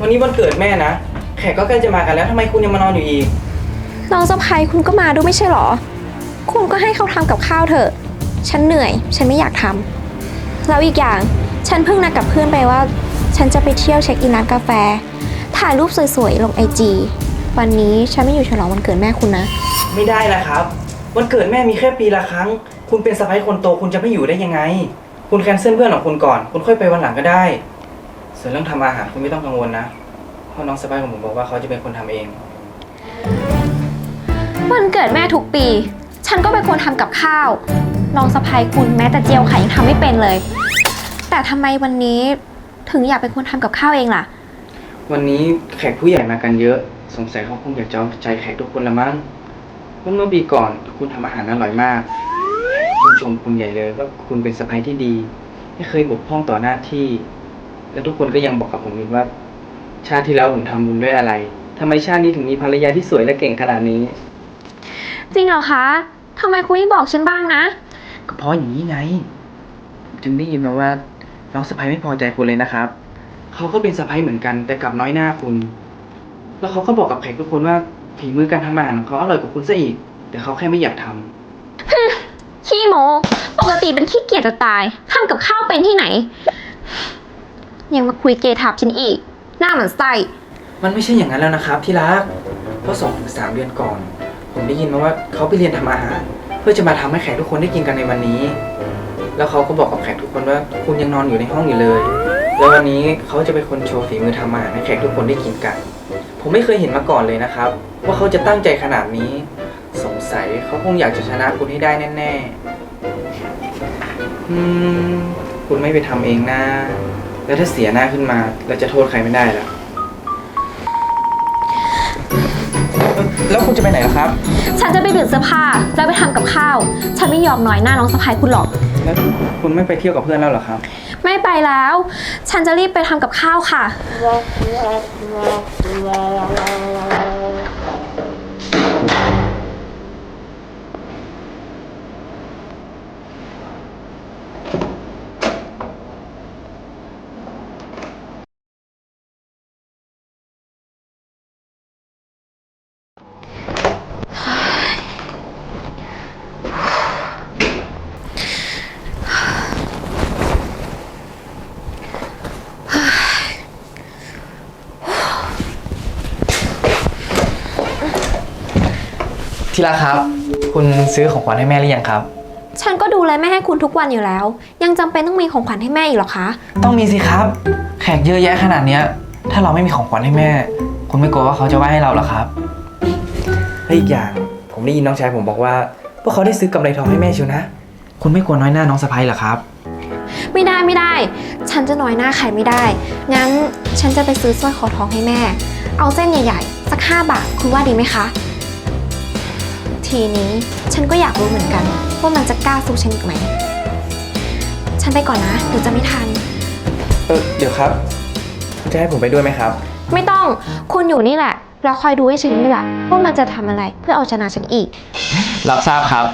วันนี้วันเกิดแม่นะ แขกก็ใกล้จะมากันแล้วทำไมคุณยังมานอนอยู่อีก น้องสะพ้ยคุณก็มาด้วยไม่ใช่หรอ คุณก็ให้เขาทำกับข้าวเถอะ ฉันเหนื่อย ฉันไม่อยากทำแล้วอีกอย่าง ฉันเพิ่งนัดกับเพื่อนไปว่า ฉันจะไปเที่ยวเช็คอินร้านกาแฟ ถ่ายรูปสวยๆ ลงไอจีวันนี้ฉันไม่อยู่ฉลองวันเกิดแม่คุณนะ ไม่ได้นะครับ วันเกิดแม่มีแค่ปีละครั้ง คุณเป็นสะใภ้คนโตคุณจะไม่อยู่ได้ยังไง คุณแคนเซิลเพื่อนของคุณก่อน คุณค่อยไปวันหลังก็ได้ ส่วนเรื่องทำอาหารคุณไม่ต้องกังวลนะเพราะน้องสะใภ้ของผมบอกว่าเขาจะเป็นคนทำเอง วันเกิดแม่ทุกปี ฉันก็เป็นคนทำกับข้าว น้องสะพ้ยคุณแม้แต่เจียวไข่ยังทำไม่เป็นเลย แต่ทำไมวันนี้ถึงอยากเป็นคนทำกับข้าวเองล่ะ วันนี้แขกผู้ใหญ่มากันเยอะ สงสัยเขาคงอยากจะเอาใจแขกทุกคนละมั้งเพราะเมื่อปีก่อนคุณทำอาหารอร่อยมาก คุณชมคุณใหญ่เลยว่าคุณเป็นสะใภ้ที่ดี ไม่เคยบกพร่องต่อหน้าที่ และทุกคนก็ยังบอกกับผมอีกว่า ชาติที่แล้วผมทำบุญด้วยอะไรทำไมชาตินี้ถึงมีภรรยาที่สวยและเก่งขนาดนี้ จริงเหรอคะทำไมคุณไม่บอกฉันบ้างนะ ก็เพราะอย่างนี้ไงจึงได้ยินมาว่าน้องสะใภ้ไม่พอใจคุณเลยนะครับ เขาก็เป็นสะใภ้เหมือนกัน แต่กลับน้อยหน้าคุณ แล้วเขาก็บอกกับแขกทุกคนว่าฝีมือการทำอาหารของเขาอร่อยกว่าคุณซะอีก แต่เขาแค่ไม่อยากทำ ขี้โม ปกติเป็นขี้เกียจจะตายทำกับข้าวเป็นที่ไหน ยังมาคุยเกทับฉันอีก หน้าเหมือนไส้มันไม่ใช่อย่างนั้นแล้วนะครับ ที่รัก เพราะสองถึงสามเดือนก่อน ผมได้ยินมาว่าเขาไปเรียนทำอาหาร เพื่อจะมาทำให้แขกทุกคนได้กินกันในวันนี้ แล้วเขาก็บอกกับแขกทุกคนว่าคุณยังนอนอยู่ในห้องอยู่เลย แล้ววันนี้เขาจะเป็นคนโชว์ฝีมือทำอาหารให้แขกทุกคนได้กินกัน ผมไม่เคยเห็นมาก่อนเลยนะครับ ว่าเขาจะตั้งใจขนาดนี้ สงสัยเขาคงอยากจะชนะคุณให้ได้แน่ๆอืมคุณไม่ไปทำเองนะ แล้วถ้าเสียหน้าขึ้นมา เราจะโทษใครไม่ได้ล่ะแล้วคุณจะไปไหนล่ะครับ ฉันจะไปเปลี่ยนเสื้อผ้าแล้วไปทำกับข้าว ฉันไม่ยอมน้อยหน้าน้องสะพายคุณหรอก แล้วคุณไม่ไปเที่ยวกับเพื่อนแล้วเหรอครับ ไม่ไปแล้ว ฉันจะรีบไปทำกับข้าวค่ะ ที่รักครับ คุณซื้อของขวัญให้แม่หรือยังครับ ฉันก็ดูแลแม่ให้คุณทุกวันอยู่แล้ว ยังจำเป็นต้องมีของขวัญให้แม่อีกเหรอคะ ต้องมีสิครับ แขกเยอะแยะขนาดเนี้ย ถ้าเราไม่มีของขวัญให้แม่ คุณไม่กลัวว่าเขาจะว่าให้เราเหรอครับ และอีกอย่างผมได้ยินน้องชายผมบอกว่า พวกเขาได้ซื้อกำไรทองให้แม่ชิวนะ คุณไม่กลัวน้อยหน้าน้องสะพ้ยเหรอครับ ไม่ได้ไม่ได้ ฉันจะน้อยหน้าใครไม่ได้ งั้นฉันจะไปซื้อสร้อยคอทองให้แม่ เอาเส้นใหญ่ๆ สัก 5 บาท คุณว่าดีไหมคะ ทีนี้ ฉันก็อยากรู้เหมือนกัน ว่ามันจะกล้าสู้ฉันอีกไหม ฉันไปก่อนนะเดี๋ยวจะไม่ทัน เออเดี๋ยวครับคุณจะให้ผมไปด้วยไหมครับ ไม่ต้องคุณอยู่นี่แหละ เราคอยดูให้ฉันนี่แหละว่ามันจะทำอะไรเพื่อเอาชนะฉันอีก รับทราบครับ